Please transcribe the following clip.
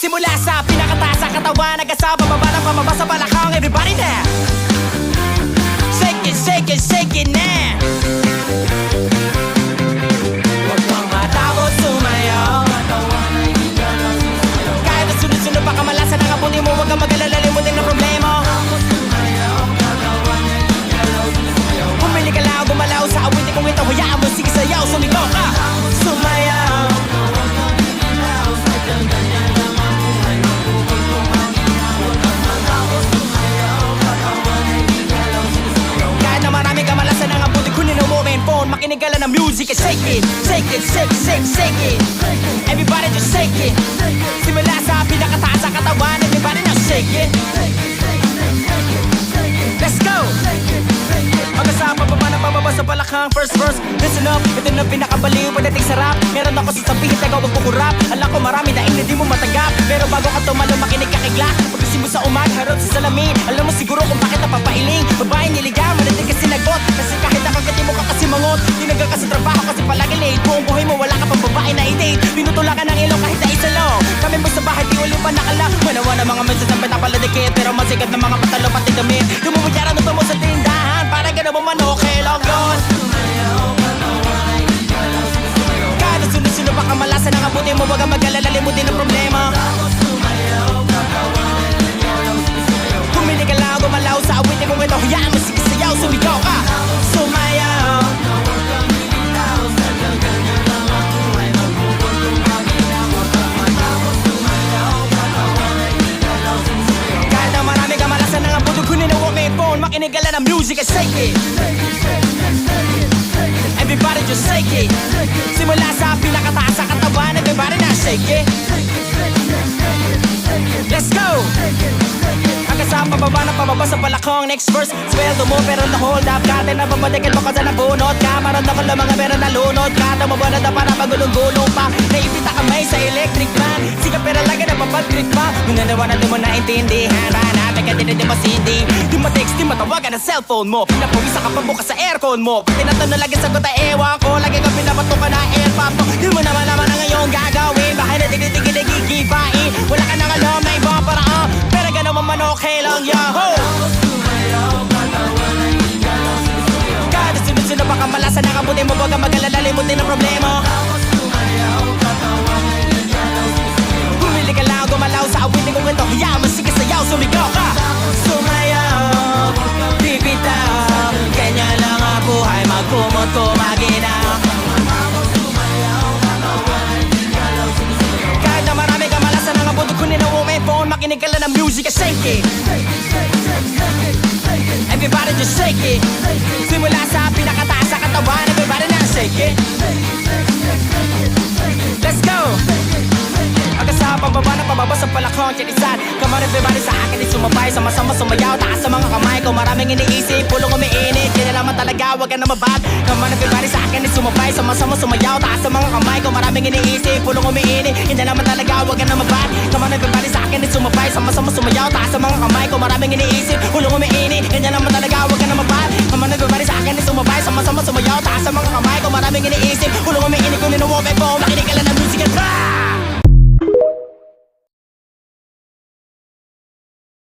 Simula sa pinakataas sa katawan Hanggang sa pababa ng pababa sa balakang Everybody now lang ng music and Shake it, shake it, shake, shake, shake it. Everybody just shake it. Simula sa pinakataas sa katawan Everybody now shake it. Let's go! Hanggang sa pababa na pababa sa balakang. First verse, listen up. Ito na pinakabaliw, pagdating sarap Meron ako sasabihin, taga wag kukurap. Alam ko marami na hindi mo matanggap Pero bago ka tumalo, makinig ka kay Glock Pagkising mo sa umaga, harap sa salamin. Alam mo siguro kung bakit napapailing. Babae niligaw, ka sa trabaho kasi palagi late. Buong buhay mo, wala ka pang babae na i-date. Pinutulakan ng ilong kahit na isa lang. Kami mo sa bahay, di uli pa nakala Manawa ng mga mensahe na pinapaladikit Pero masigat ng mga patalo pati damit. Tumumunyaran na mo sa tindahan. Para gano'n mo man ka lang ng music and shake Everybody just shake it. Simula sa pinakataas sa katawan Everybody na shake it. Let's go! Hanggang sa pababa na pababa sa balakong Next verse, sweldo mo pero na-hold up ka. Tayo na babadikit mo kasi nabunot ka. Maroon ako lang mga pero nalunod ka. Tumabana na para magulong-gulong pa? Naipita kamay sa electric fan Siga na papadrik pa nanawa na di mo naintindihan Hanapin ka din di mo sindi Di mo text, di mo tawagan ang cellphone mo. Pinapawisa ka pa bukas sa aircon mo. Pag tinatanong lagi sagot ay ewan ko. Lagi ka pinabato ka na airpop mo. Di mo naman naman ang ngayong gagawin. Baka na tigil-tigil makinig ka lang ng music and shake it. Everybody just shake it. Simula sa pinakataas sa katawan Everybody now shake it. Let's go! Hanggang sa pababa na pababa sa palakong Chinisan Come on everybody sa akin ay sumabay. Sama-sama sumayaw Taas sa mga kamay ko. Maraming iniisip Pulong naman ka na mabab Kaman ang pibari sa akin ay sumabay. Sama-sama sumayaw, taas ang mga kamay Kung maraming iniisip, pulong umiini Hindi naman talaga, huwag ka na mabab Kaman ang pibari sa akin ay sumabay. Sama-sama sumayaw, taas ang mga kamay Kung maraming iniisip, pulong umiini Hindi naman talaga, huwag ka na mabab Kaman ang pibari sa akin ay sumabay. Sama-sama sumayaw, taas ang mga kamay Kung maraming iniisip, pulong umiini Kung ninuwag ay eh, bomba